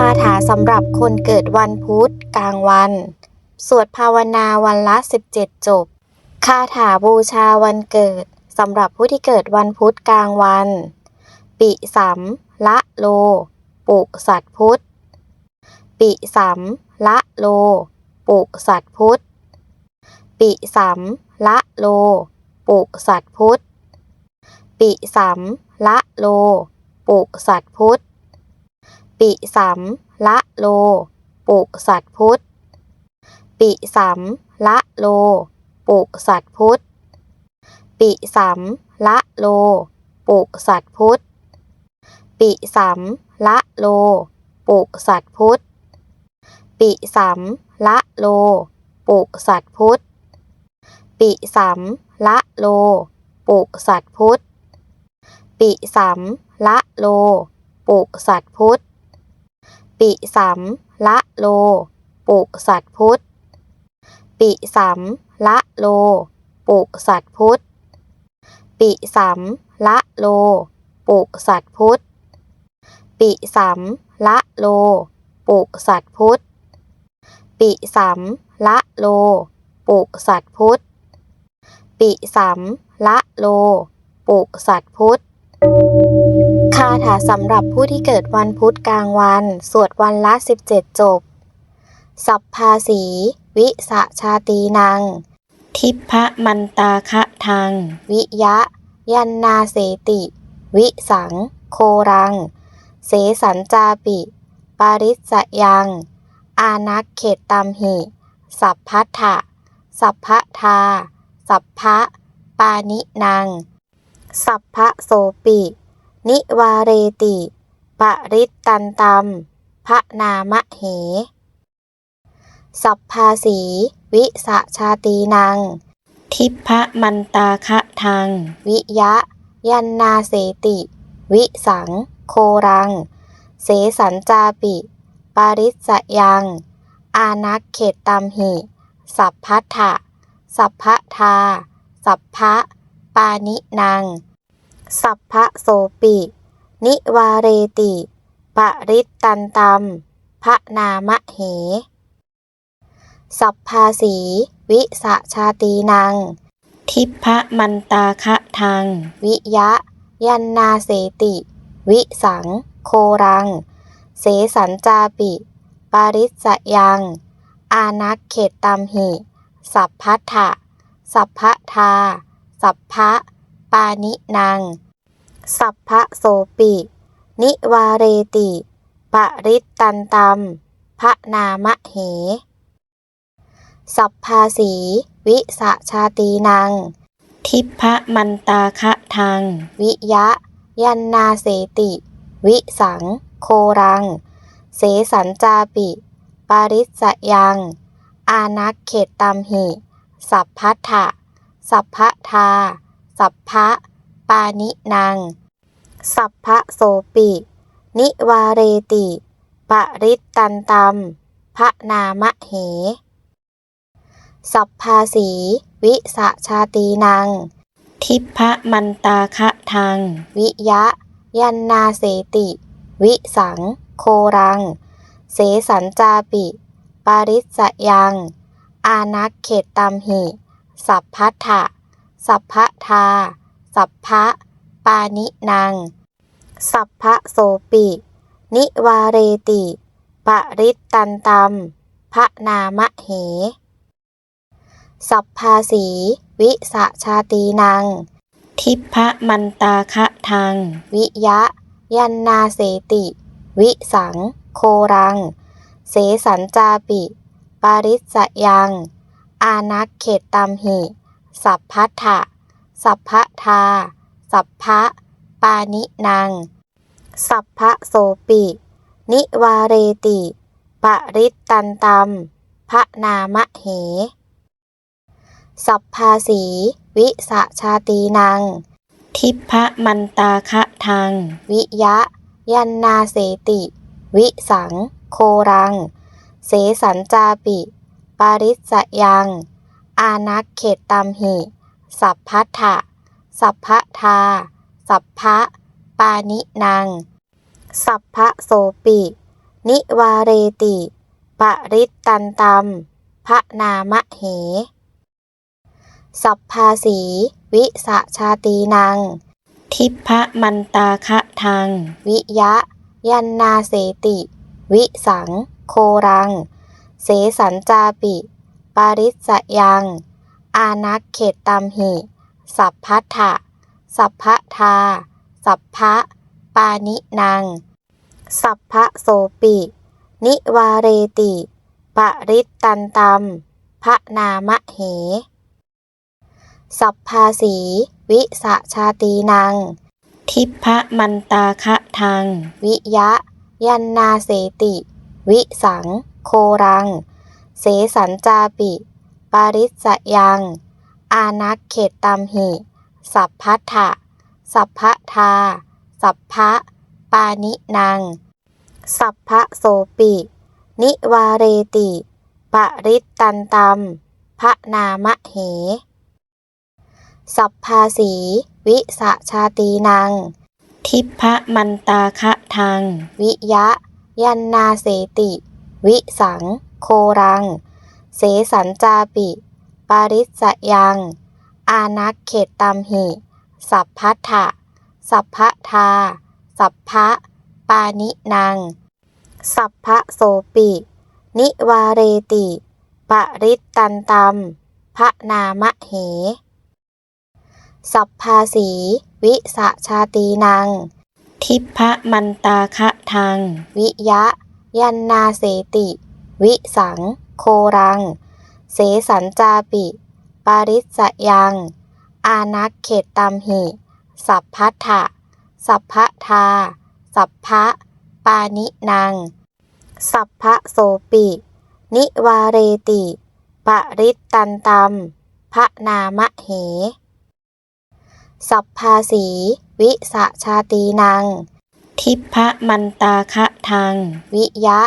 คาถาสำหรับคนเกิดวันพุธกลางวัน สวดภาวนาวันละ 17 จบ คาถาบูชาวันเกิดสำหรับผู้ที่เกิดวันพุธกลางวัน ปิสัมละโล ปุสัตพุธ ปิสัมละโล ปุสัตพุธ ปิสัมละโล ปุสัตพุธ ปิสัมละโล ปุสัตพุธ ปิสัมละโล ปุสัตพุธปิสัมละโล ปุสัตพุธปิสัมละโล ปุสัตพุธปิสัมละโล ปุสัตพุธปิสัมละโล ปุสัตพุธปิสัมละโล ปุสัตพุธปิสัมละโล ปุสัตพุธ ปิสัมละโล ปุสัตพุธปิสัมละโล ปุสัตพุธปิสัมละโล ปุสัตพุธปิสัมละโล ปุสัตพุธปิสัมละโล ปุสัตพุธปิสัมละโล ปุสัตพุธ คาถาสำหรับผู้ที่เกิดวันพุธกลางวัน สวดวันละ 17 จบ สัพพาสี วิสะชาตีนังทิพะมันตาคะทังวิยะ ยันนาเสติ วิสัง โครัง เสสัญจาปิ ปาริสยัง อานักเขตตัมหิ สัพพัทธะสัพพทา สัพพะ ปานินังสัพพะโสปิ นิวาเรติปริตตันตัมพระนามะเห สัพพาสีวิสะชาตีนังทิพะมันตาคะทังวิยะ ยันนาเสติ วิสัง โครัง เสสัญจาปิ ปาริสยัง อานักเขตตัมหิ สัพพัทธะสัพพะทา สัพพะปานินัง สัพพะโสปิ นิวาเรติปริตตันตัมพระนามะเห สัพพาสี วิสะชาตีนัง ทิพะมันตาคะทังวิยะ ยันนาเสติ วิสัง โครัง เสสัญจาปิปาริสยัง อานักเขตตัมหิ สัพพัทธะสัพพทา สัพพะานินังสัพพะโสปิ นิวาเรติปริตตันตัมพระนามะเห สัพพาสีวิสะชาตีนังทิพะมันตาคะทังวิยะ ยันนาเสติ วิสัง โครัง เสสัญจาปิปาริสยัง อานักเขตตัมหิ สัพพัทธะสัพพะทา สัพพะปานินังสัพพะโสปิ นิวาเรติปริตตันตัมพระนามะเห สัพพาสีวิสะชาตีนังทิพะมันตาคะทังวิยะ ยันนาเสติ วิสัง โครัง เสสัญจาปิ ปาริสยัง อานักเขตตัมหิ สัพพัทธะ สัพพะทา สัพพะปานินังสัพพะโสปิ นิวาเรติปริตตันตัมพระนามะเห สัพพาสี วิสะชาตีนังทิพะมันตาคะทังวิยะ ยันนาเสติ วิสัง โครัง เสสัญจาปิปาริสยัง อานักเขตตัมหิ สัพพัทธะสัพพะทา สัพพะปานินังสัพพะโสปิ นิวาเรติ ปริตตันตัมพระนามะเห สัพพาสี วิสะชาตีนังทิพะมันตาคะทังวิยะ ยันนาเสติ วิสัง โครัง เสสัญจาปิ ปาริสยัง อานักเขตตัมหิ สัพพัทธะ สัพพทา สัพพะ ปานินังสัพพะโสปิ นิวาเรติปริตตันตัมพระนามะเห สัพพาสี วิสะชาตีนังทิพะมันตาคะทังวิยะ ยันนาเสติ วิสัง โครัง เสสัญจาปิ ปาริสยัง อานักเขตตัมหิ สัพพัทธะ สัพพทา สัพพะ ปานินังสัพพะโสปิ นิวาเรติ ปริตตันตัมพระนามะเห สัพพาสี วิสะชาตีนังทิพะมันตาคะทังวิยะ ยันนาเสติ วิสัง โครัง เสสัญจาปิ ปาริสยัง อานักเขตตัมหิ สัพพัทธะ สัพพทา สัพพะ ปานินังสัพพะโสปิ นิวาเรติ ปริตตันตัมพระนามะเห สัพพาสี วิสะชาตีนังทิพะมันตาคะทังวิยะ ยันนาเสติ วิสัง โครัง เสสัญจาปิ ปาริสยัง อานักเขตตัมหิ สัพพัทธะสัพพะทา สัพพะ ปานินังสัพพะโสปิ นิวาเรติปริตตันตัมพระนามะเห สัพพาสี วิสะชาตีนังทิพพะมันตาคะทังวิยะ ยันนาเสติ วิสัง โครัง เสสัญจาปิ ปาริสยัง อานักเขตตัมหิ สัพพัทธะ สัพพทา สัพพะ ปานินังสัพพะโสปิ นิวาเรติปริตตันตัมพระนามะเห สัพพาสี วิสะชาตีนังทิพพะมันตาคะทังวิยะ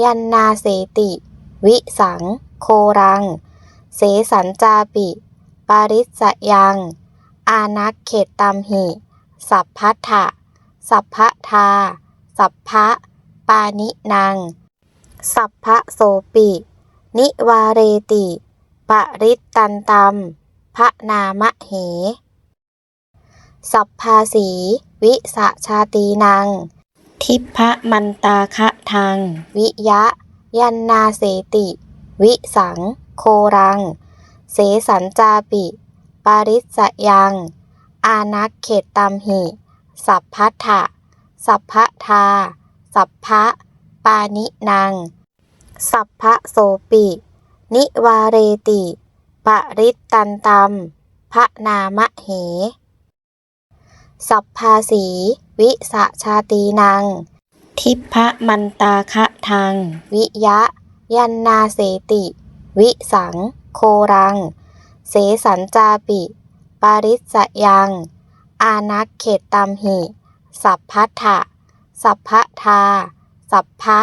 ยันนาเสติ วิสัง โครัง เสสัญจาปิ ปาริสยัง อานักเขตตัมหิ สัพพัทธะสัพพทา สัพพะ ปานินังสัพพะโสปิ นิวาเรติ ปริตตันตัมพระนามะเห สัพพาสี วิสะชาตีนัง ทิพะมันตาคะทังวิยะ ยันนาเสติ วิสัง โครัง เสสัญจาปิ ปาริสยัง อานักเขตตัมหิ สัพพัทธะสัพพทา สัพพะ ปานินังสัพพะโสปิ นิวาเรติปริตตันตัมพระนามะเห สัพพาสี วิสชาตีนังทิพะมันตาคะทังวิยะ ยันนาเสติ วิสัง โครัง เสสัญจาปิ ปาริสยัง อานักเขตตัมหิ สัพพัทธะสัพพทา สัพพะ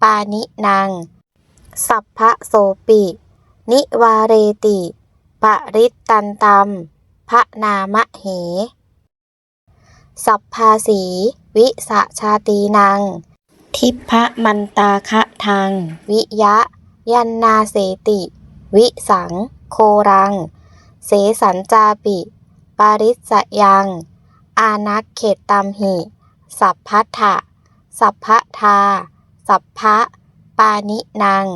ปานินังสัพพะโสปิ นิวาเรติ ปริตตันตัมพระนามะเห สัพพาสี วิสะชาตีนัง ทิพพะมันตาคะทังวิยะ ยันนาเสติ วิสัง โครัง เสสัญจาปิ ปาริสยัง อานักเขตตัมหิ สัพพัทธะสัพพะทา สัพพะ ปานินัง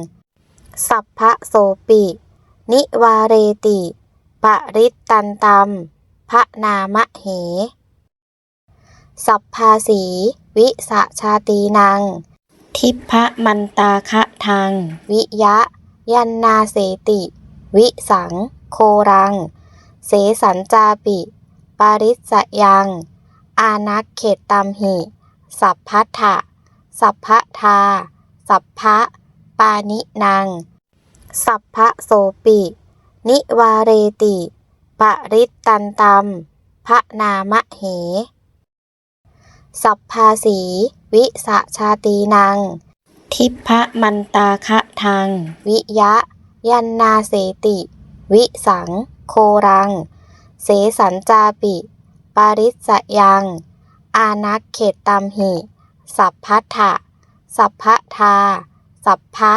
สัพพะโสปิ นิวาเรติ ปริตตันตัมพระนามะเห สัพพาสี วิสะชาตีนังทิพะมันตาคะทังวิยะ ยันนาเสติ วิสัง โครัง เสสัญจาปิ ปาริสยัง อานักเขตตัมหิ สัพพัทธะสัพพทา สัพพะ ปานินังสัพพะโสปิ นิวาเรติ ปริตตันตัมพระนามะเห สัพพาสี วิสะชาตีนังทิพะมันตาคะทังวิยะ ยันนาเสติ วิสัง โครัง เสสัญจาปิ ปาริสยัง อานักเขตตัมหิ สัพพัทธะสัพพทา สัพพะ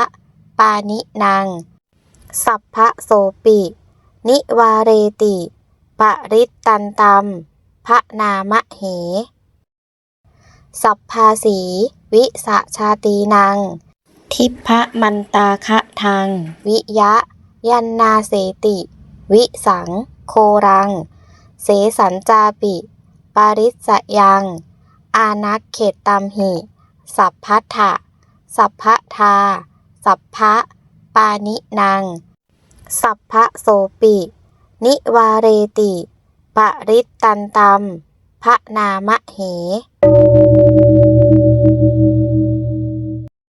ปานินังสัพพะโสปิ นิวาเรติ ปริตตันตัมพระนามะเห สัพพาสี วิสะชาตีนัง ทิพพมันตาคะทัง วิยะ ยันนาเสติ วิสัง โครัง เสสัญจาปิ ปาริสยัง อานักเขตตัมหิ สัพพัทธะสัพพะทา สัพพะ ปานินัง สัพพะโสปิ นิวาเรติ ปริตตันตัมพระนามะเห